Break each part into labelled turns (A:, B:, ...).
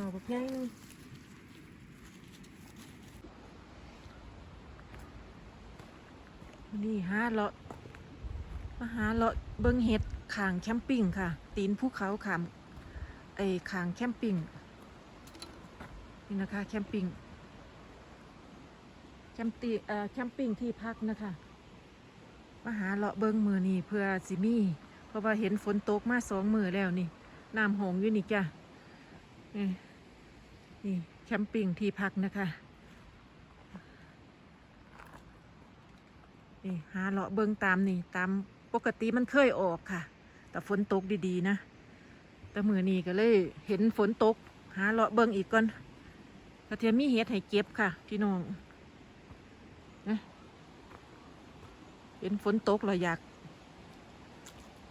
A: ห่อบักใหญ่หนึงนี่ฮะเลาะมาหาเลาะเบิงเห็ดขางแคมปิ้งค่ะ ตีนภูเขาขามไอขางแคมปิ้งนี่นะคะแคมปิ้งแคมตีเอ่อแคมปิ้งที่พักนะคะมาหาเลาะเบิงมือนี่เพื่อสิมีเพราะว่าเห็นฝนตกมาสองมือแล้วนี่น้ำหงอยู่นี่จ้ะนี่ นี่แคมปิ้งที่พักนะคะนี่หาเลาะเบิงตามนี่ ตามปกติมันเคยออกค่ะ แต่ฝนตกดีๆนะ แต่มือนี้ก็เลยเห็นฝนตก หาเลาะเบิงอีกก่อนกระเทียมมีเห็ดให้เก็บค่ะ พี่น้องนะเห็นฝนตกเราอยาก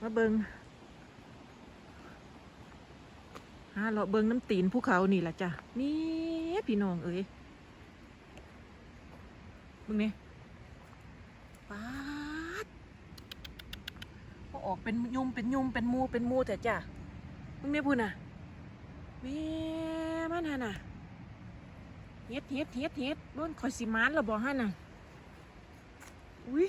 A: มาเบิงหาเลาะเบิงน้ำตีนภูเขานี่แหละจ้ะนี่พี่น้องเอ้ยมึงเนี่ยปาดพอออกเป็นยุ่มเป็นยุ่มเป็นมูเป็นมูแต่จ้ะมึงเนี่ยพูดน่ะแม่มันฮะน่ะเฮ็ดเฮ็ดเฮ็ดเฮ็ดบ้นคอยสิมานเราบอกฮะน่ะอุ้ย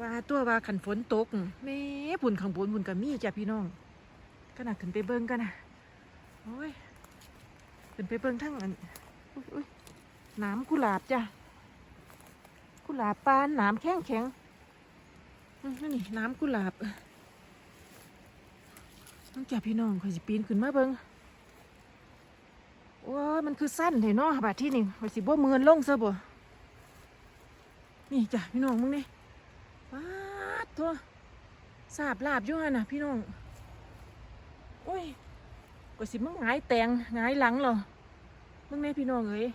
A: ว่าตัวว่าขันฝนตกแม่ปุ่นข้างบนปุ่นกับมีจ้ะพี่น้อง ก็น่ะขึ้นไปเบิ่งกันนะโอ้ยขึ้นไปเบิ่งทั้งอันอุ้ยน้ำกุหลาบจ้ะกุหลาบปานนามแข็งแข็งอืมนี่น้ำกุหลาบน้องจ่าพี่น้องคอยสิปีนขึ้นมาเบิงโอ้ยมันคือสั้นเห็นเนาะบาดที่นี่คอยสิบ่มือนลงซะบ่นี่จ้ะพี่น้องมึงนี่ปาดทัวสาบลาบอยู่หั่นะพี่น้อง โอ้ยก็สิมึงงายแตงงายหลังเหรอมึงนี่พี่น้องเอ้ย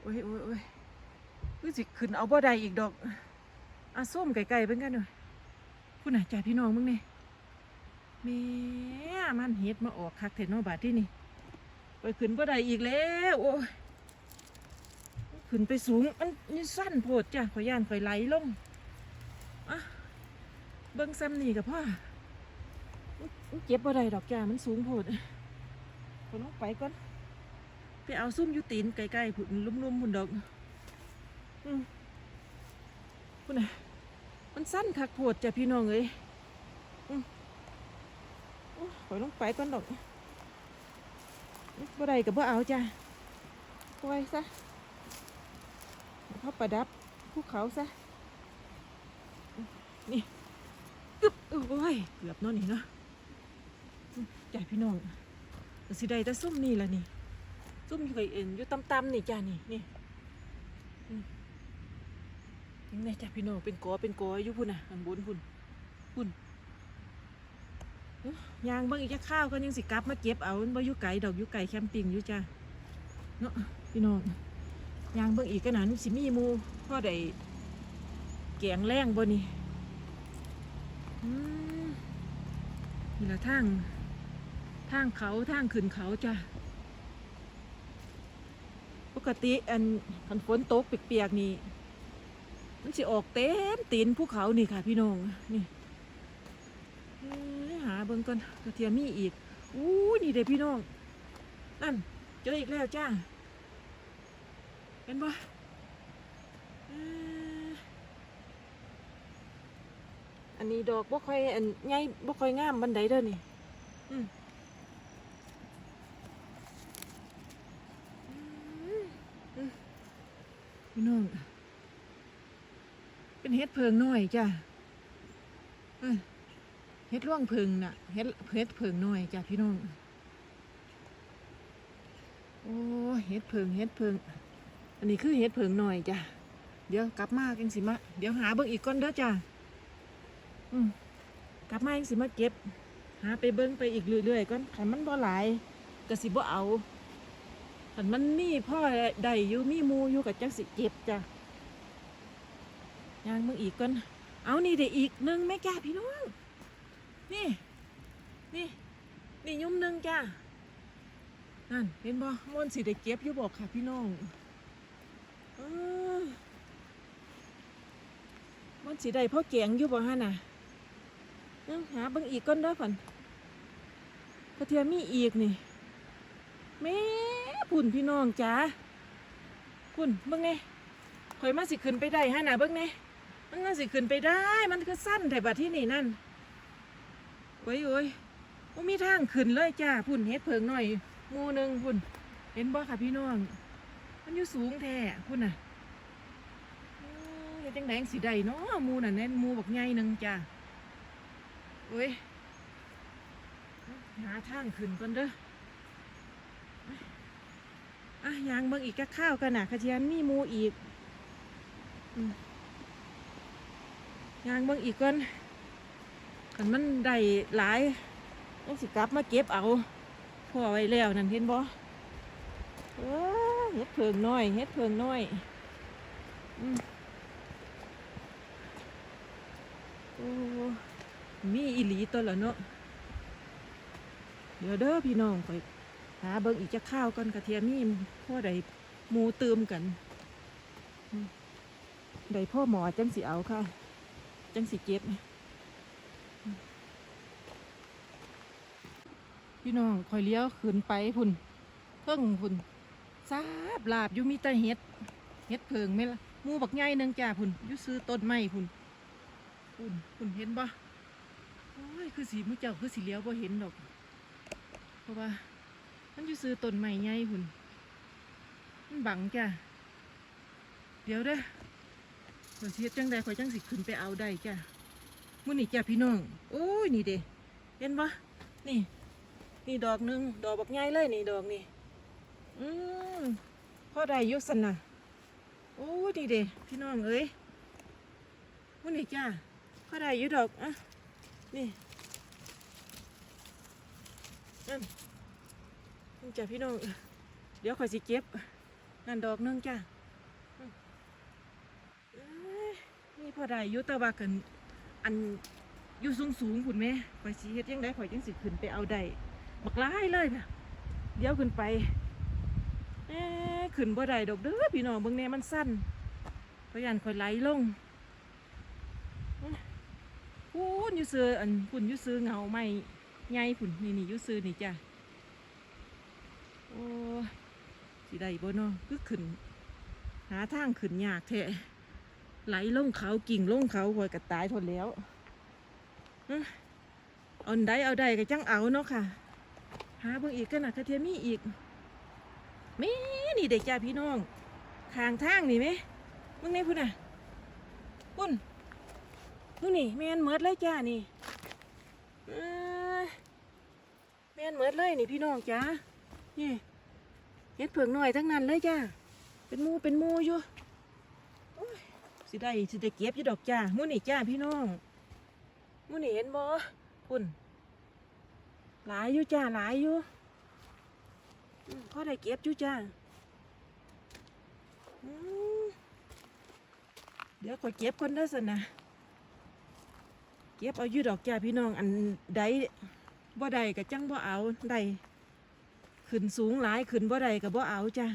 A: โอ้ยโอ้ยโอ้ยคือสิขึ้นเอาบ่ได้อีกดอกอาส้มไก่ๆเป็นกันหน่อยพูดหน่ะจ่าพี่น้องมึงนี่แม่มันเฮ็ดมาออกคักเทนอบาทที่นี่ไปขึ้นบ่ได้อีกแล้วโอ้ยขึ้นไปสูงมันนี่สั้นโพดจ้ะขอยย่านขอยไหลลงอะเบิ่งซ้ำนี่กับพ่อ เจ็บบ่ได้ดอกจ้ามันสูงโพดของไปก่อน ไปเอาซุ่มยูตีนไกล้ๆผุนลุ่มๆผุนดอกอืมคุน่ะมันสั้นคักโพดจ้ะพี่น้องเอ้ยอืมโอ้ยปล่องไปก่อนดอกบ่ได้กับบ่เอาจ้ะปล่อยซะเขาประดับภูเขาซะ นี่อึ๊บโอ้ย เกือบนอนนี่เนาะ จ้ะพี่น้องสิได้แต่ซุ่มนี่ละนี่ซุ่มอยู่กับเอ็นอยู่ต่ำๆนี่จ้ะนี่นี่ยังไงจ้ะพี่น้องเป็นกอเป็นกออยู่พุ่นน่ะข้างบนพุ่นพุ่นยางบางอีกจะข้าวก็ยังสิกลับมาเก็บเอาบ่อยู่ไก่ดอกอยู่ไก่แคมปิ้งอยู่จ้ะเนาะพี่น้องยางเบางอีกก็นั้นสิมีมูพ่อได้แกงแรงบ่นี่อืมนี่ละทาง ทางเขาทางขึ้นเขาจ้ะปกติอันคันฝนตกเปียกๆนี่มันสิออกเต็มตีนภูเขานี่ค่ะ พี่น้องนี่หาเบิ่งก่อนกระเทียมมีอีกอู้นี่เด้พี่น้องนั่นเจออีกแล้วจ้าเป็นปะเอ้ยอันนี้ดอกบ่ค่อยอันใหญ่บ่ค่อยงามบันไดเด้อนี่ อืมอืมอืม พี่น้อง เป็นเฮ็ดเพิงน้อยจ้ะเฮ็ดร่วงเพิงน่ะเฮ็ดเฮ็ดเพิงน้อยจ้ะพี่น้อง โอ้เฮ็ดเพิงเฮ็ดเพิง อันนี้คือเฮ็ดเพิงน้อยจ้ะ เดี๋ยวกลับมาจังสิมาเดี๋ยวหาเบิ่งอีกก่อนเด้อจ้ะอืมกลับมาจังสิมาเก็บ หาไปเบิ่งไปอีกเรื่อยๆก่อนคันมันบ่หลายก็สิบ่เอา คันมันมีพ่อได้อยู่มีมูอยู่กับจังสิเก็บจ้ะยางมึงอีกก่อนเอานี่เดี๋ยวอีกหนึ่งแม่จ้าพี่น้องนี่นี่นี่ยุ่มหนึ่งจ้านั่นเห็นบ่มอนสิได้เก็บอยู่บอกค่ะพี่น้องอมอนสิได้พ่อแกงอยู่บ่ฮะน่ะเอ้าหาบิ่งอีกก่อนเด้อฝันกระเทียมมีอีกนี่แม่ พุ่นพี่น้องจ้าพุ่นเบิ่งนี่ข่อยมาสิขึ้นไปได้ฮะนะเบิ่งนี่มันมาสิขึ้นไปได้ มันก็สั้นแต่บัดที่นี่นั่นโอ้ยโอ้ยบ่มีทางขึ้นเลยจ้าพุ่นเฮ็ดเพิงหน่อยมูหนึ่งพุ่น เห็นบ่ค่ะพี่น้อง มันอยู่สูงแท้พุ่นน่ะยเฮ็ดจังได๋สิได้เนาะมูน่ะแน่นมูบักใหญ่หนึ่งจ้าโอ้ยหาทางขึ้นก่อนเด้อ อะยางเบิ่งอีกกะข้าวกันนะขะเทียนมีหมูอีกอยางเบิ่งอีกก่อนคันมันได้หลายต้องสิกลับมาเก็บเอาพอไว้แล้วนั่นเห็นบ่เออเฮ็ดเพิงน้อยเฮ็ดเพิงน้อยอืมโอ้มีอีหลีตัวละเนาะเดี๋ยวเด้อพี่น้องไป หาเบิ่งอีกจะข้าวก่อนกระเทียมนี่พ่อใดหมูเติมกันใดพ่อหมอจังสิเอาค่ะ จังสิเก็บพี่น้องคอยเลี้ยวขึ้นไปพุ่นเพิ่งพุ่นซาบลาบอยู่มีแต่เห็ดเห็ดเพิงไหมล่ะมูบักใหญ่นึงจ้าพุ่นอยู่ซื้อต้นไม้พุ่นพุ่นพุ่นเห็นบ่โอ้ยคือสีมือเจ้าคือสีเลี้ยวบ่เห็นดอก เพราะว่า มันอยู่ซื้อต้นไม้ใหญ่หุ่น มันบังจ้ะเดี๋ยวเด้อข่อยสิเฮ็ดจังใดข่อยจังสิขึ้นไปเอาได้จ้ะมื้อนี้จ้ะพี่น้อง โอ้ยนี่เด้เห็นปะนี่ นี่ดอกหนึง ดอกบักใหญ่เลยนี่ดอกนี่ อืมพอได้ยุสันน่ะโอ้ยนี่เด้พี่น้องเอ้ยมื้อนี้จ้ะพอได้ยู่ดอกอะนี่นั่น นี่จ้ะพี่น้อง เดี๋ยวข่อยสิเก็บ นั่นดอกนึงจ้ะนี่พอได้ยุตะวากัน อันอยู่สูงสูงๆพุ่นแม่ข่อยสิเฮ็ดยังไงข่อยจังสิขึ้นไปเอาได้บักหลายเลยนะเดี๋ยวขึ้นไปเอ๊ขึ้นบ่ได้ดอกเด้อพี่น้องเบิ่งแน่มันสั้นเพราะยันข่อยไหลลงอื้อพูนยูซื้ออันพุ่นยูซื้อเงาไม้ไงผุนนี่นี่ยูซื้อนี่จ้ะ โอ้สิได้บ่เนาะคือขึ้น หาทางขึ้นยากแท้ไหลลงเขากิ่งลงเขาหอยกระตายทนแล้วเอาได้เอาได้ก็จังเอาเนาะค่ะ หาเบิ่งอีกกันนะกระเทียมมีอีกแม่นี่เด็กจ้าพี่น้องข้างทางนี่ไหมมึงนี่พุ่นน่ะพุ่นพุ่นนี่แม่นเมิดเลยจ้านี่แม่นเหมือนเลยนี่พี่น้องจ้า นี่เฮ็ดเผือกหน่อยทั้งนั้นเลยจ้าเป็นมูเป็นมูอยู่สิได้สิได้เก็บอยู่ดอกจ้ามูนี่จ้าพี่น้องมูนี่เห็นบ่คุณหลายอยู่จ้าหลายอยู่อืมพอได้เก็บอยู่จ้าเดี๋ยวขอเก็บคนได้สินะเก็บเอาอยู่ดอกจ้าพี่น้องอันใดบ่ใดก็จังบ่เอาใด ขึ้นสูงหลายขึ้นบ่ใดก็บ่เอาจ้า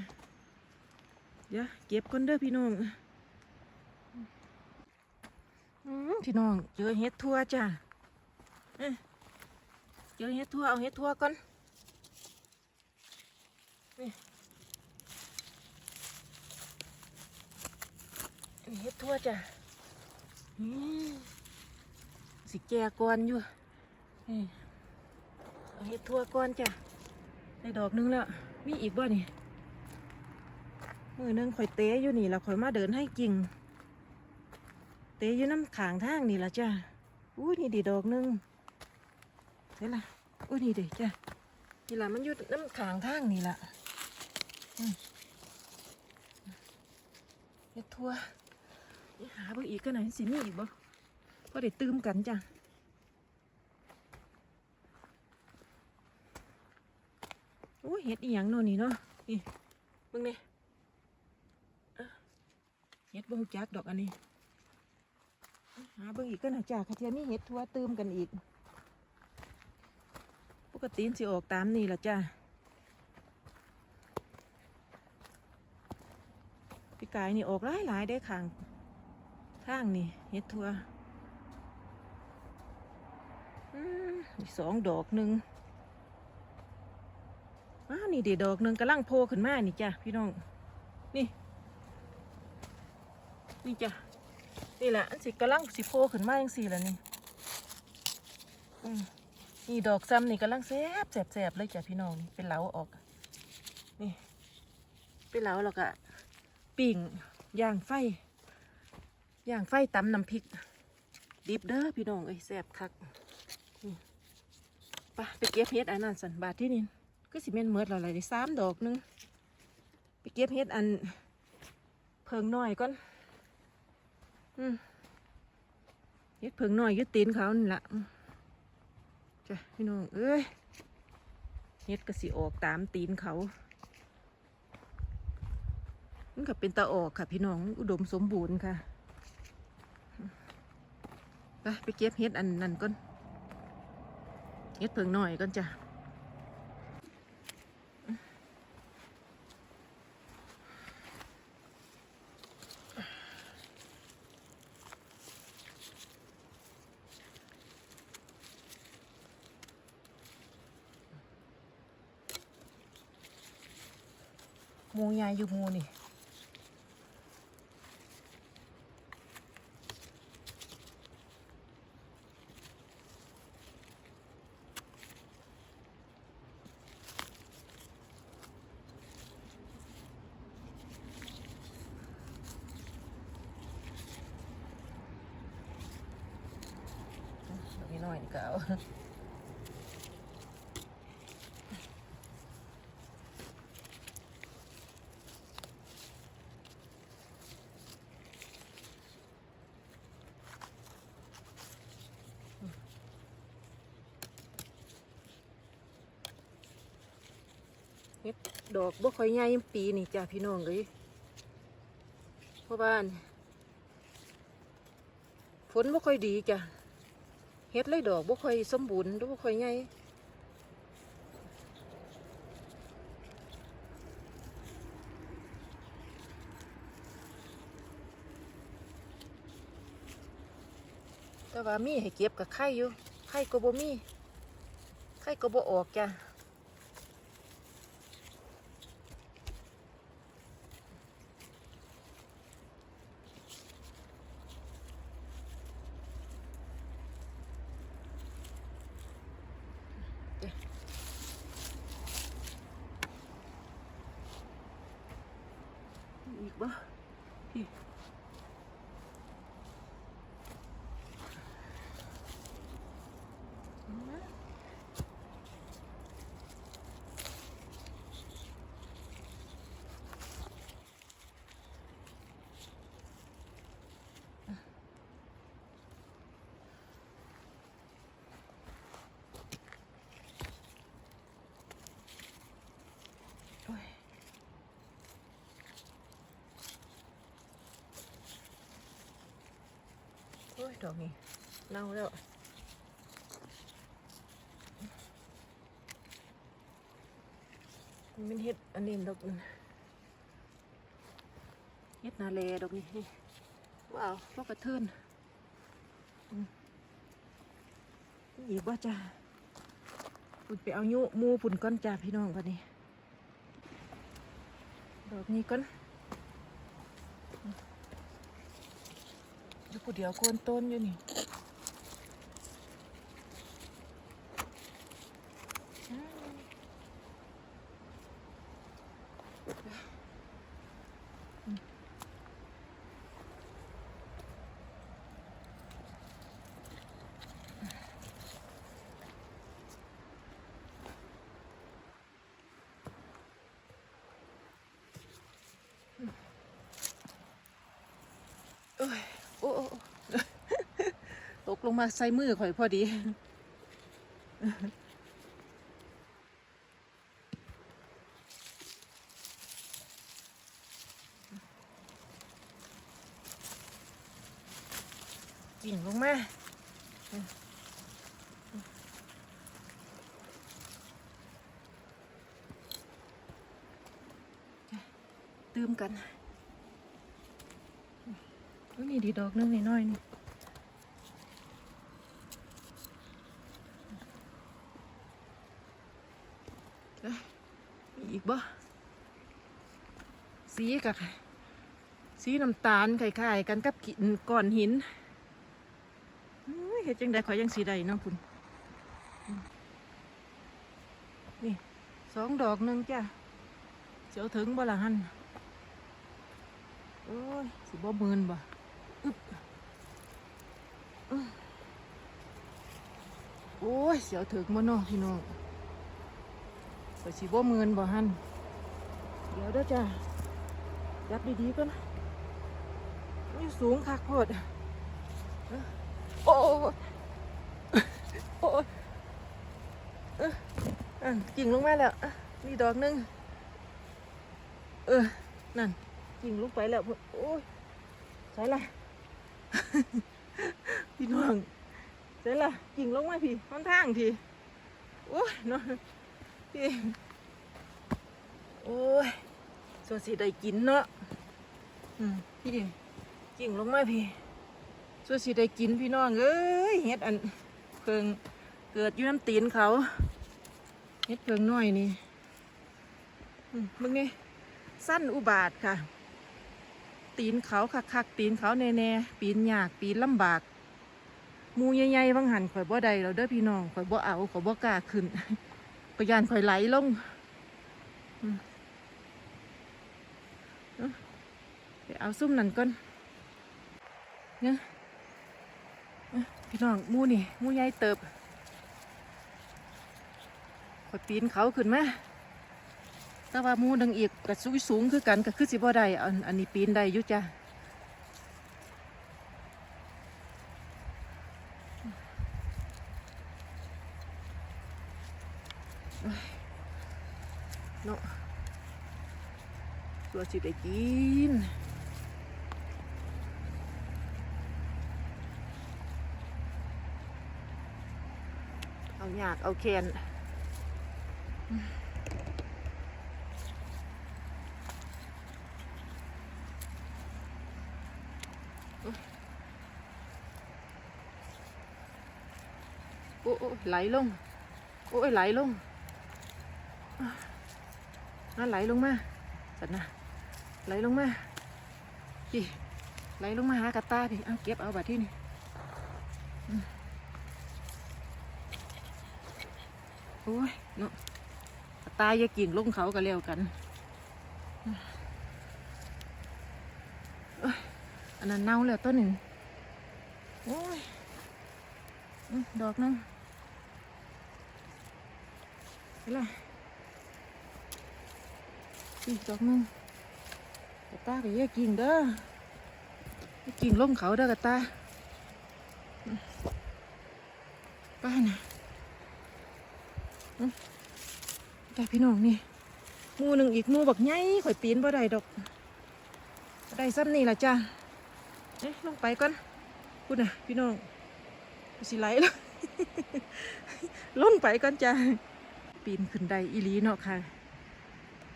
A: เดี๋ยวเก็บคนเด้อพี่น้องพี่น้องเจอเห็ดทั่วจ้าเจอเห็ดทั่วเอาเห็ดทั่วก่อนนี่เห็ดทั่วจ้าอืมสิแก่ก่อนอยู่เอาเห็ดทั่วก่อนจ้ะ ได้ดอกหนึงแล้ว มีอีกบ่นี่ มือนึงข่อยเตะอยู่นี่แล้วข่อยมาเดินให้กิ่ง เตะอยู่น้ำขางทางนี่ละจ้ะอู้นี่ดีดอกหนึงเห็นละอู้นี่เด็จ้ะนี่ละมันอยู่น้ำขางทางนี่ละอืมเห็ดทัวหาเบิ่งอีกกันหน่อยสิมีอีกบ่ก็ได้ตื้มกันจ้ะโอ้ย เห็ดอีหยังโน่นนี่เนาะนี่เบิ่งนี่อะเห็ดบ่ฮู้จักดอกอันนี้หาเบิ่งอีกก็น่าจ้าคาเทียนี่เห็ดทั่วตืมกันอีก ปกติสิออกตามนี่ละจ้าพี่กายนี่ออกหลายหลายได้ข้างทางนี่เห็ดทั่วอืมอีสองดอกหนึ่ง นี่เดี๋ยวดอกหนึ่งกำลังโผล่ขึ้นมานี่จ้ะพี่น้อง นี่ นี่จ้ะ นี่แหละอันสิกำลังสิโผล่ขึ้นมาจังสี่แล้วนี่นี่ดอกซ้ำนี่กำลังแสบแสบแสบเลยจ้ะพี่น้อง เป็นเหลาออก นี่ เป็นเหลาแล้วก็ปิ่งย่างไฟย่างไฟตำน้ำพริก ดิบเด้อพี่น้องเอ้ยแสบคักไปไปเก็บเฮ็ดอันนั้นสันบาทที่นี่ ก็สิเม่นเมิดแล้วอะไรได้สามดอกนึงไปเก็บเฮ็ดอันเพิงน้อยก่อนอืมเฮ็ดเพิงน้อยยึดตีนเขานี่ละจ้ะพี่น้องเอ้ยเฮ็ดก็สิออกตามตีนเขามันก็เป็นตาออกค่ะพี่น้องอุดมสมบูรณ์ค่ะไปไปเก็บเห็ดอันนั้นก่อนเห็ดเพิงหน่อยก่อนจ้ะ หมูยายอยู่หมูนี่นิดหน่อยนี่ก็ ดอกบ่ค่อยใหญ่ปีนี่จ้ะพี่น้องเลยเพราะว่าฝนบ่ค่อยดีจ้ะเฮ็ดเลยดอกบ่ค่อยสมบูรณ์บ่ค่อยใหญ่แต่ว่ามีให้เก็บกับไข่อยู่ไข่ก็บ่มีไข่ก็บ่ออกจ้ะ ยดอกนี้เน่าแล้วมันเป็นเห็ดอันนี้ดอกนึงเห็ดนาเลดอกนี้นี่ว้าวพวกกระเทินอืมอีกว่าจ้าปุ่นไปเอายุหมูปุ่นก้อนจ้าพี่น้องกันนี้ดอกนี้ก้อนอยู่ ผู้เดียวโคนต้นอยู่นี่โอ้ยโอ้โอ้โอ้ ตกล งมาใส่มือข่อยพอดีกิ่งลงมาตื่มกันอุ๊ยนี่ดีดอกนึงนี่น้อยนี่เอ้ย บ่ สีกับสีน้ำตาลคล้ายๆกันกับกินก้อนหินอุ้ยเฮ็ดจังไดขอยยังสีใดเนาะคุณนี่สองดอกหนึงจ้ะเสียวถึงบ่ละหันโอ้ยสิบ่หมื่นบ่อึบโอ้ยเสียวถึงบ่เนาะพี่น้องไปสิบ่หมื่นบ่หันเดี๋ยวเด้อจ้ะ ยับดีๆก่อนนี่สูงคักโพดเอ้อโอ้โอ้เอออะกิ่งลงมาแล้วนี่ดอกหนึง เออ นั่นกิ่งลงไปแล้วโอ้ยใส่ละพี่น้องใส่ละกิ่งลงมาพี่ค่อนทางพี่โอ้ยน้องพี่โอ้ย ส่วนสีได้กินเนาะอืมพี่กิ่งลงมาพี่ส่วนสีได้กินพี่น้องเอ้ยเฮ็ดอันเพิงเกิดอยู่น้ำตีนเขาเฮ็ดเพิงน้อยนี่มึงนี่สั้นอุบาทค่ะ ตีนเขาคักๆตีนเขาแน่ๆปีนยากปีนลำบากมูใหญ่ๆบางหันข่อยบ่ได้เราเด้อพี่น้องข่อยบ่เอาข่อยบ่กล้าขึ้นประยานข่อยไหลลงอืมเอา ไปเอาซุ่มนั่นก่อนเนี่ยพี่น้องมูนี่มูใหญ่เติบขอยปีนเขาขึ้นมแต่ว่ามูดังอีกก็สูงสูงคือกันก็คือสิบ่ได้อันอันนี้ปีนได้ยู่จ้ะเอ้ยเนาะตัวสิได้กิน อยากเอาแคนโอ้โอ้ไหลลง โอ้ยไหลลงนั่นไหลลงมาสันนะไหลลงมาพี่ไหลลงมาหากระตาพี่เอาเก็บเอาบัดที่นี่ โอ้ยเนาะตายอย่ากิ่งลงเขาก็เร็วกันอันนั้นเน่าแล้วต้นหนึ่งโอ้ยดอกนึงเห็นไรอีกดอกนึงกระตาก็อย่ากิ่งเด้อกิ่งลงเขาเด้อกระตาป้าน่ะ แต่พี่น้องนี่มูหนึ่งอีกมูบักใหญ่ข่อยปีนบ่ได้ดอกได้ซ้ำนี่ละจ้าเอ๊ะลงไปก่อนพูดนะพี่น้องสิไหลแล้วลงไปก่อนจ้าปีนขึ้นได้อีลีเนาะค่ะ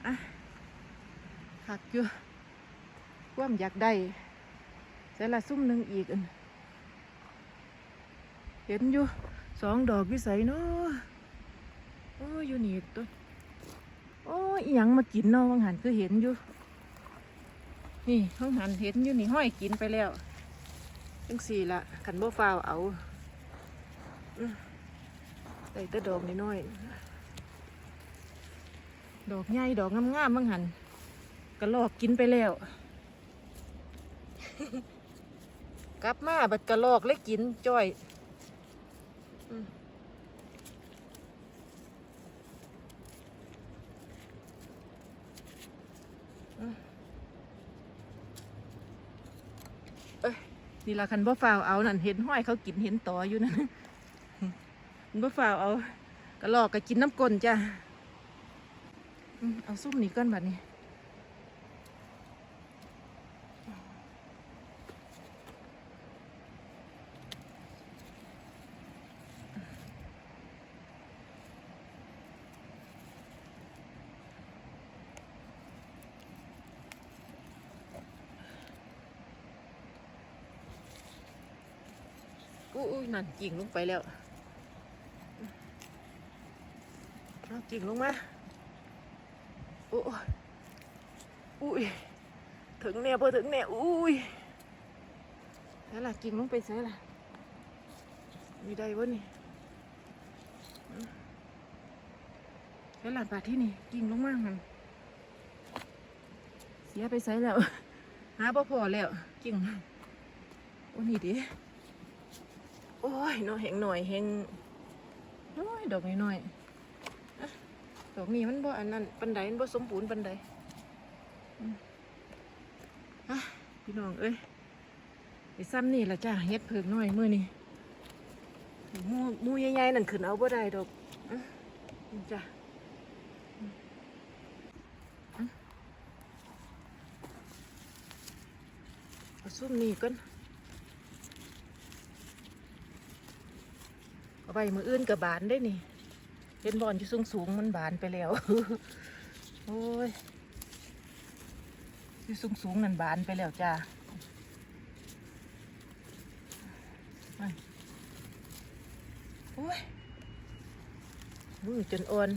A: อะหักอยู่ความอยากได้แต่ละซุ่มหนึ่งอีกอันเห็นอยู่สองดอกวิสัยเนาะโอ้ยอยู่นี่ตัว โอ้ยยังมากินเนาะวังหันคือเห็นอยู่ นี่วังหันเห็นอยู่นี่ห้อยกินไปแล้วจังสี่ละขันบ่ฟ้าวเอาอื้อได้แต่ดอกน้อย ดอกใหญ่ดอกงามๆวังหันกระลอกกินไปแล้ว กลับมาบัดกระลอกเลยกินจ้อย นี่ละคันบ่ฟ้าวเอานั่นเห็นห้อยเขากินเห็นต่ออยู่นั่นคันบ่ฟ้าวเอากระลอกก็กินน้ำกลนจ้ะเอาซุ่มนี่ก่อนบัดนี้ อุ้ยนั่นกิ่งลงไปแล้วเอากิ่งลงมาโอ้ยอุ้ยถึงเนี่ยพอถึงเนี่ยอุ้ยแล้วล่ะกิ่งลงไปใส่ล่ะมีได้วะนี่แล้วล่ะบาดที่นี่กิ่งลงมากมันเสียไปใสแล้ว หาบ่พอแล้วกิ่งโอ้นี่ดิ โอ้ยน้อยแหงหน่อยแหงน้อยดอกน้อยๆอะดอกนี้มันบ่อันนั้นปันไดมันบ่สมบูรณ์ปันไดอะพี่น้องเอ้ยไอ้ซ้ำนี่ละจ้าเฮ็ดเพิงหน่อยมือนี่มูมูใหญ่ๆนั่นขึ้นเอาบ่ได้ดอกอะนี่จ้ะอืมอืมเอาซุ่มนี่ก่อนเอา ไปมืออื่นกับบานได้นี่เห็นบอลที่สูงสูงมันบานไปแล้ว โอ้ยที่สูงสูงนั่นบานไปแล้วจ้าโอ้ยมือจนอ่อน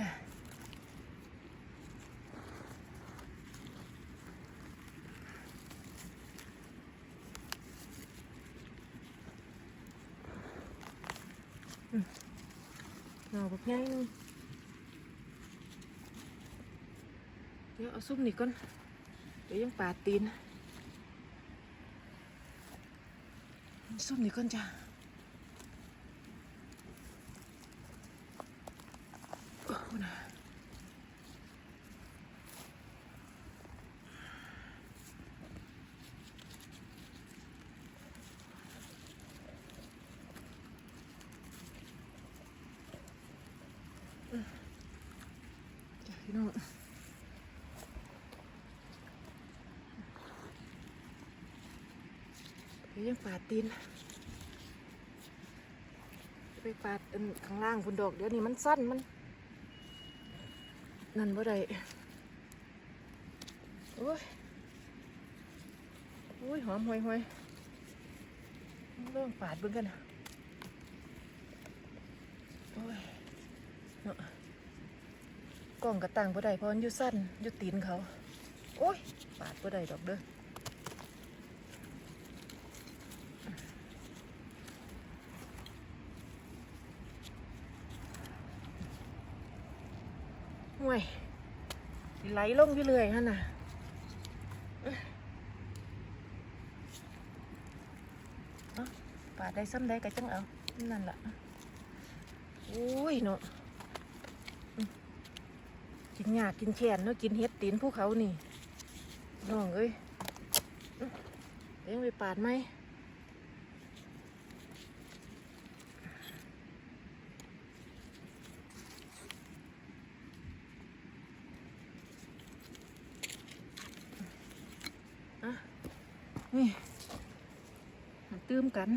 A: จ้า หน่อบักง่ายนึงเดี๋ยวเอาซุ่มนี่ก่อน เดี๋ยวยังปาดตีน ซุ่มนี่ก่อนจ้าโอ้โหนะ จ้ะพี่น้องเดี๋ยวยังปาดตีนไปปาดอันข้างล่างคุณดอก เดี๋ยวนี้มันสั้นมัน นั่นบ่ได้โอ้ยโอ้ยหอมห่วยห่วยเริ่มปาดเบิ่งกันนะโอ้ยเนาะ กล้องกระตังบ่ได้เพราะมันอยู่สั้นอยู่ตีนเขา โอ้ย ปาดบ่ได้ดอกเด้อห่วยไหลลงอยู่เลยฮะน่ะปาดได้ซ้ำได้ก็จังเอา นั่นล่ะโอ้ยเนาะ กินหยากินแขนเนาะกินเห็ดตีนภูเขานี่น้องเอ้ยเลี้ยงไปปาดไหมนี่ตื้มกัน